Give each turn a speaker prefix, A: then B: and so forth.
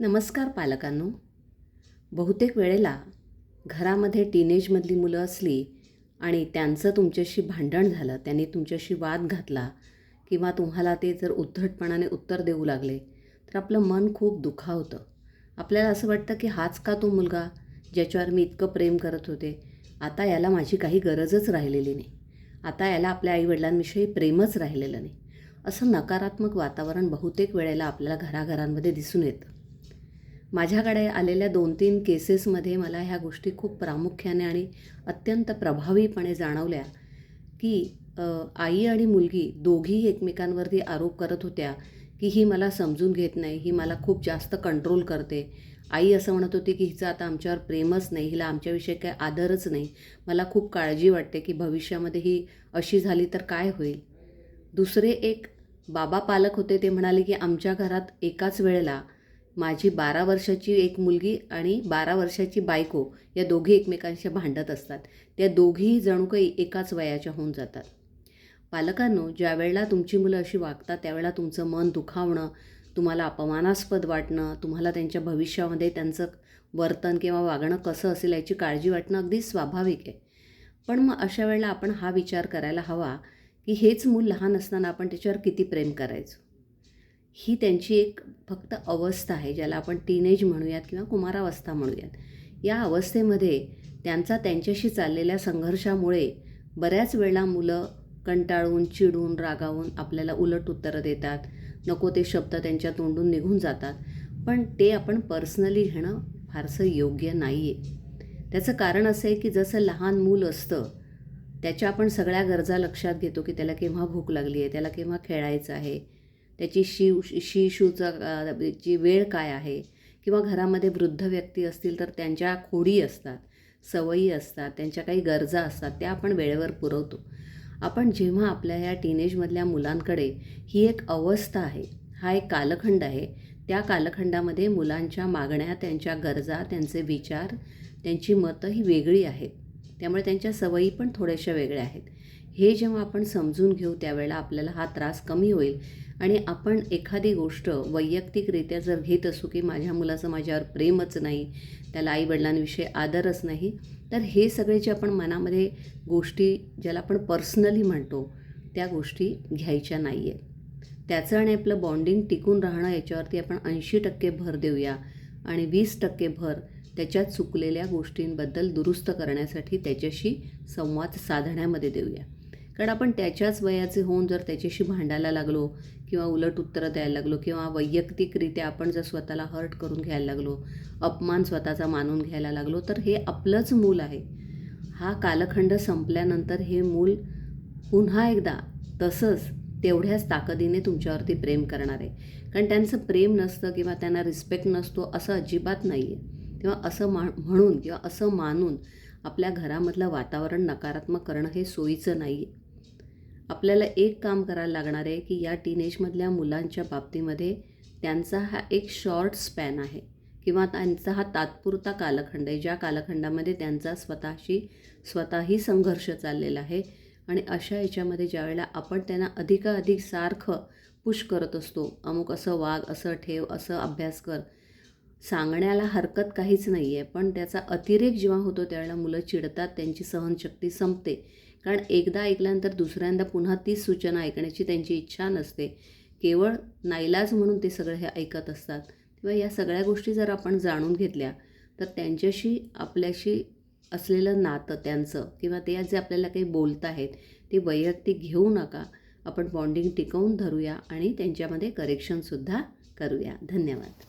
A: नमस्कार पालकांनो. बहुतेक वेळेला घरामध्ये टीनेजमधली मुलं असली आणि त्यांचं तुमच्याशी भांडण झालं त्यांनी तुमच्याशी वाद घातला किंवा तुम्हाला ते जर उद्धटपणाने उत्तर देऊ लागले तर आपलं मन खूप दुखावतं. आपल्याला असं वाटतं की हाच का तो मुलगा ज्याच्यावर मी इतकं प्रेम करत होते? आता याला माझी काही गरजच राहिलेली नाही. आता याला आपल्या आईवडिलांविषयी प्रेमच राहिलेलं नाही. असं नकारात्मक वातावरण बहुतेक वेळेला आपल्याला घराघरांमध्ये दिसून येतं. माझ्याकडे आलेल्या दोन तीन केसेसमध्ये मला ह्या गोष्टी खूप प्रामुख्याने आणि अत्यंत प्रभावीपणे जाणवल्या की आई आणि मुलगी दोघीही एकमेकांवरती आरोप करत होत्या की ही मला समजून घेत नाही ही मला खूप जास्त कंट्रोल करते. आई असं म्हणत होती की हिचं आता आमच्यावर प्रेमच नाही हिला आमच्याविषयी काही आदरच नाही. मला खूप काळजी वाटते की भविष्यामध्ये ही अशी झाली तर काय होईल? दुसरे एक बाबा पालक होते ते म्हणाले की आमच्या घरात एकाच वेळेला माझी बारा वर्षाची एक मुलगी आणि बारा वर्षाची बायको या दोघी एकमेकांशी भांडत असतात. त्या दोघीही जणू काही एकाच वयाच्या होऊन जातात. पालकांनो ज्यावेळेला तुमची मुलं अशी वागतात त्यावेळेला तुमचं मन दुखावणं तुम्हाला अपमानास्पद वाटणं तुम्हाला त्यांच्या भविष्यामध्ये त्यांचं वर्तन किंवा वागणं कसं असेल याची काळजी वाटणं अगदी स्वाभाविक आहे. पण मग अशा वेळेला आपण हा विचार करायला हवा की हेच मूल लहान असताना आपण त्याच्यावर किती प्रेम करायचो? ही त्यांची एक फक्त अवस्था आहे ज्याला आपण टीनेज म्हणूयात किंवा कुमारावस्था म्हणूयात. या अवस्थेमध्ये त्यांचा त्यांच्याशी चाललेल्या संघर्षामुळे बऱ्याच वेळा मुलं कंटाळून चिडून रागावून आपल्याला उलट उत्तरं देतात. नको ते शब्द त्यांच्या तोंडून निघून जातात. पण ते आपण पर्सनली घेणं फारसं योग्य नाही आहे त्याचं कारण असं आहे की जसं लहान मूल असतं त्याच्या आपण सगळ्या गरजा लक्षात घेतो की त्याला केव्हा भूक लागली आहे त्याला केव्हा खेळायचं आहे त्याची शिव शी शूचा ची वेळ काय आहे? किंवा घरामध्ये वृद्ध व्यक्ती असतील तर त्यांच्या खोडी असतात सवयी असतात त्यांच्या काही गरजा असतात त्या आपण वेळेवर पुरवतो. आपण जेव्हा आपल्या ह्या टीनेजमधल्या मुलांकडे ही एक अवस्था आहे हा एक कालखंड आहे त्या कालखंडामध्ये मुलांच्या मागण्या त्यांच्या गरजा त्यांचे विचार त्यांची मतं ही वेगळी आहेत. त्यामुळे त्यांच्या सवयी पण थोड्याशा वेगळ्या आहेत. हे जेव्हा आपण समजून घेऊ त्यावेळेला आपल्याला हा त्रास कमी होईल. आणि आपण एखादी गोष्ट वैयक्तिकरित्या जर घेत असू की माझ्या मुलाचं माझ्यावर प्रेमच नाही त्याला आईवडिलांविषयी आदरच नाही तर हे सगळे जे आपण मनामध्ये गोष्टी ज्याला आपण पर्सनली म्हणतो त्या गोष्टी घ्यायच्या नाही आहेत त्याचं आणि आपलं बॉन्डिंग टिकून राहणं याच्यावरती आपण ऐंशी टक्के भर देऊया आणि वीस टक्के भर त्याच्यात चुकलेल्या गोष्टींबद्दल दुरुस्त करण्यासाठी त्याच्याशी संवाद साधण्यामध्ये देऊया. कारण आपण त्याच्याच वयाचे होऊन जर त्याच्याशी भांडायला लागलो किंवा उलट उत्तरं द्यायला लागलो किंवा वैयक्तिकरित्या आपण जर स्वतःला हर्ट करून घ्यायला लागलो अपमान स्वतःचा मानून घ्यायला लागलो तर हे आपलंच मूल आहे. हा कालखंड संपल्यानंतर हे मूल पुन्हा एकदा तसंच तेवढ्याच ताकदीने तुमच्यावरती प्रेम करणार आहे. कारण त्यांचं प्रेम नसतं किंवा त्यांना रिस्पेक्ट नसतो असं अजिबात नाही आहे तेव्हा असं मा म्हणून किंवा असं मानून आपल्या घरामधलं वातावरण नकारात्मक करणं हे सोयीचं नाही आहे आपल्याला एक काम करायला लागणार आहे की या टीनेजमधल्या मुलांच्या बाबतीमध्ये त्यांचा हा एक शॉर्ट स्पॅन आहे. किंवा त्यांचा हा तात्पुरता कालखंड आहे. ज्या कालखंडामध्ये त्यांचा स्वतःशी स्वतःही संघर्ष चाललेला आहे. आणि अशा याच्यामध्ये ज्यावेळेला आपण त्यांना अधिकाधिक सारखं पुश करत असतो अमुक असं वाग असं ठेव असं अभ्यास कर सांगण्याला हरकत काहीच नाही आहे पण त्याचा अतिरेक जेव्हा होतो त्यावेळेला मुलं चिडतात त्यांची सहनशक्ती संपते. कारण एकदा ऐकल्यानंतर दुसऱ्यांदा पुन्हा तीच सूचना ऐकण्याची त्यांची इच्छा नसते. केवळ नाईलाज म्हणून ते सगळं हे ऐकत असतात. तेव्हा या सगळ्या गोष्टी जर आपण जाणून घेतल्या तर त्यांच्याशी आपल्याशी असलेलं नातं त्यांचं किंवा ते जे आपल्याला काही बोलत आहेत ते वैयक्तिक घेऊ नका. आपण बॉन्डिंग टिकवून धरूया आणि त्यांच्यामध्ये करेक्शनसुद्धा करूया. धन्यवाद.